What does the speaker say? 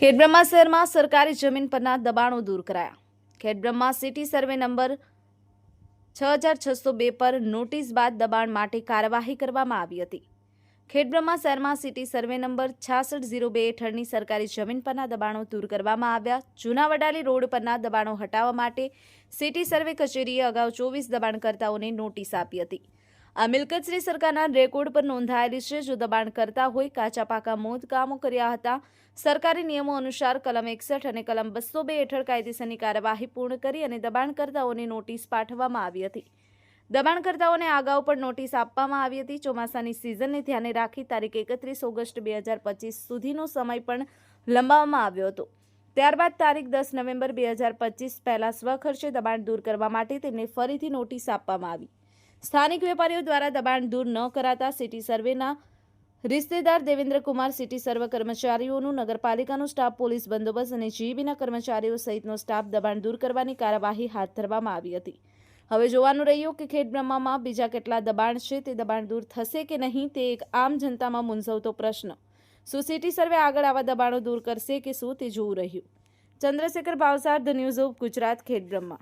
ખેડબ્રહ્મા શહેરમાં સરકારી જમીન પરના દબાણો દૂર કરાયા. ખેડબ્રહ્મા સિટી સર્વે નંબર છ હજાર છસો બે પર નોટિસ બાદ દબાણ માટે કાર્યવાહી કરવામાં આવી હતી. ખેડબ્રહ્મા શહેરમાં સિટી સર્વે નંબર છાસઠ ઝીરો બે હેઠળની સરકારી જમીન પરના દબાણો દૂર કરવામાં આવ્યા. જૂના વડાલી રોડ પરના દબાણો હટાવવા માટે સિટી સર્વે કચેરીએ અગાઉ ચોવીસ દબાણકર્તાઓને નોટિસ આપી હતી. આ મિલકત શ્રી સરકારના રેકોર્ડ પર નોંધાયેલી છે. જો દબાણ કરતા હોય કાચા પાકા મોત કામો કર્યા હતા. સરકારી નિયમો અનુસાર કલમ એકસઠ અને કલમ બસો બે હેઠળ કાયદેસરની કાર્યવાહી પૂર્ણ કરી અને દબાણકર્તાઓને નોટિસ પાઠવવામાં આવી હતી. દબાણકર્તાઓને અગાઉ પણ નોટિસ આપવામાં આવી હતી. ચોમાસાની સિઝનને ધ્યાને રાખી તારીખ એકત્રીસ ઓગસ્ટ બે હજાર પચીસ સુધીનો સમય પણ લંબાવવામાં આવ્યો હતો. ત્યારબાદ તારીખ દસ નવેમ્બર બે હજાર પચીસ પહેલાં સ્વખર્ચે દબાણ દૂર કરવા માટે તેમને ફરીથી નોટિસ આપવામાં આવી. સ્થાનિક વેપારીઓ દ્વારા દબાણ દૂર ન કરાતા સિટી સર્વેના રિશ્તેદાર દેવેન્દ્રકુમાર સિટી સર્વ કર્મચારીઓનું નગરપાલિકાનો સ્ટાફ, પોલીસ બંદોબસ્ત અને જીબીના કર્મચારીઓ સહિતનો સ્ટાફ દબાણ દૂર કરવાની કાર્યવાહી હાથ ધરવામાં આવી હતી. હવે જોવાનું રહ્યું કે ખેડબ્રહ્મામાં બીજા કેટલા દબાણ છે, તે દબાણ દૂર થશે કે નહીં, તે એક આમ જનતામાં મૂંઝવતો પ્રશ્ન. શું સિટી સર્વે આગળ આવા દબાણો દૂર કરશે કે શું તે જોવું રહ્યું? Chandrashekhar Bhavsar, the news of Gujarat, Khedbrahma.